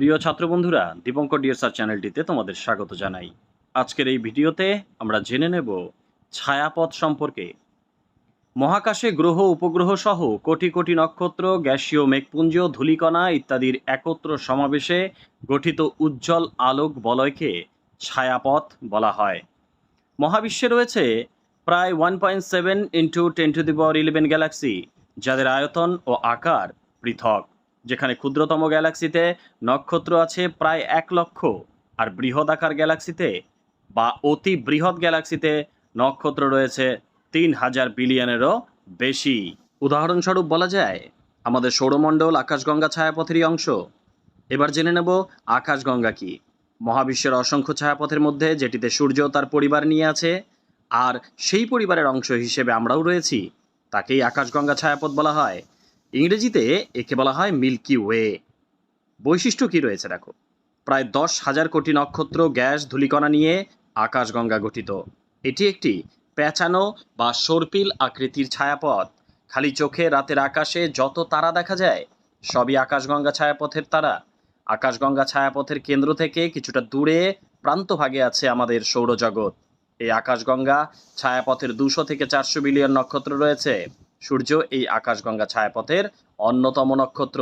প্রিয় ছাত্রবন্ধুরা, দীপঙ্কর ডিএসআর চ্যানেলটিতে তোমাদের স্বাগত জানাই। আজকের এই ভিডিওতে আমরা জেনে নেব ছায়াপথ সম্পর্কে। মহাকাশে গ্রহ, উপগ্রহ সহ কোটি কোটি নক্ষত্র, গ্যাসীয় মেঘপুঞ্জ, ধূলিকণা ইত্যাদির একত্র সমাবেশে গঠিত উজ্জ্বল আলোক বলয়কে ছায়াপথ বলা হয়। মহাবিশ্বে রয়েছে প্রায় one point seven into ten to the power eleven galaxy, যাদের আয়তন ও আকার পৃথক। যেখানে ক্ষুদ্রতম গ্যালাক্সিতে নক্ষত্র আছে প্রায় এক লক্ষ, আর বৃহদাকার গ্যালাক্সিতে বা অতি বৃহৎ গ্যালাক্সিতে নক্ষত্র রয়েছে তিন হাজার বিলিয়নেরও বেশি। উদাহরণস্বরূপ বলা যায়, আমাদের সৌরমণ্ডল আকাশগঙ্গা ছায়াপথেরই অংশ। এবার জেনে নেব আকাশগঙ্গা কি। মহাবিশ্বের অসংখ্য ছায়াপথের মধ্যে যেটিতে সূর্য তার পরিবার নিয়ে আছে, আর সেই পরিবারের অংশ হিসেবে আমরাও রয়েছি, তাকেই আকাশগঙ্গা ছায়াপথ বলা হয়। ইংরেজিতে একে বলা হয় মিল্কি ওয়ে। বৈশিষ্ট্য কি রয়েছে দেখো? প্রায় দশ হাজার কোটি নক্ষত্র গ্যাস ধূলিকণা নিয়ে আকাশগঙ্গা গঠিত। এটি একটি প্যাঁচানো বা সর্পিল আকৃতির ছায়াপথ। খালি চোখে রাতের আকাশে যত তারা দেখা যায়, সবই আকাশগঙ্গা ছায়াপথের তারা। আকাশগঙ্গা ছায়াপথের কেন্দ্র থেকে কিছুটা দূরে প্রান্তভাগে আছে আমাদের সৌরজগৎ। এই আকাশগঙ্গা ছায়াপথের দুশো থেকে চারশো বিলিয়ন নক্ষত্র রয়েছে। সূর্য এই আকাশগঙ্গা ছায়াপথের অন্যতম নক্ষত্র।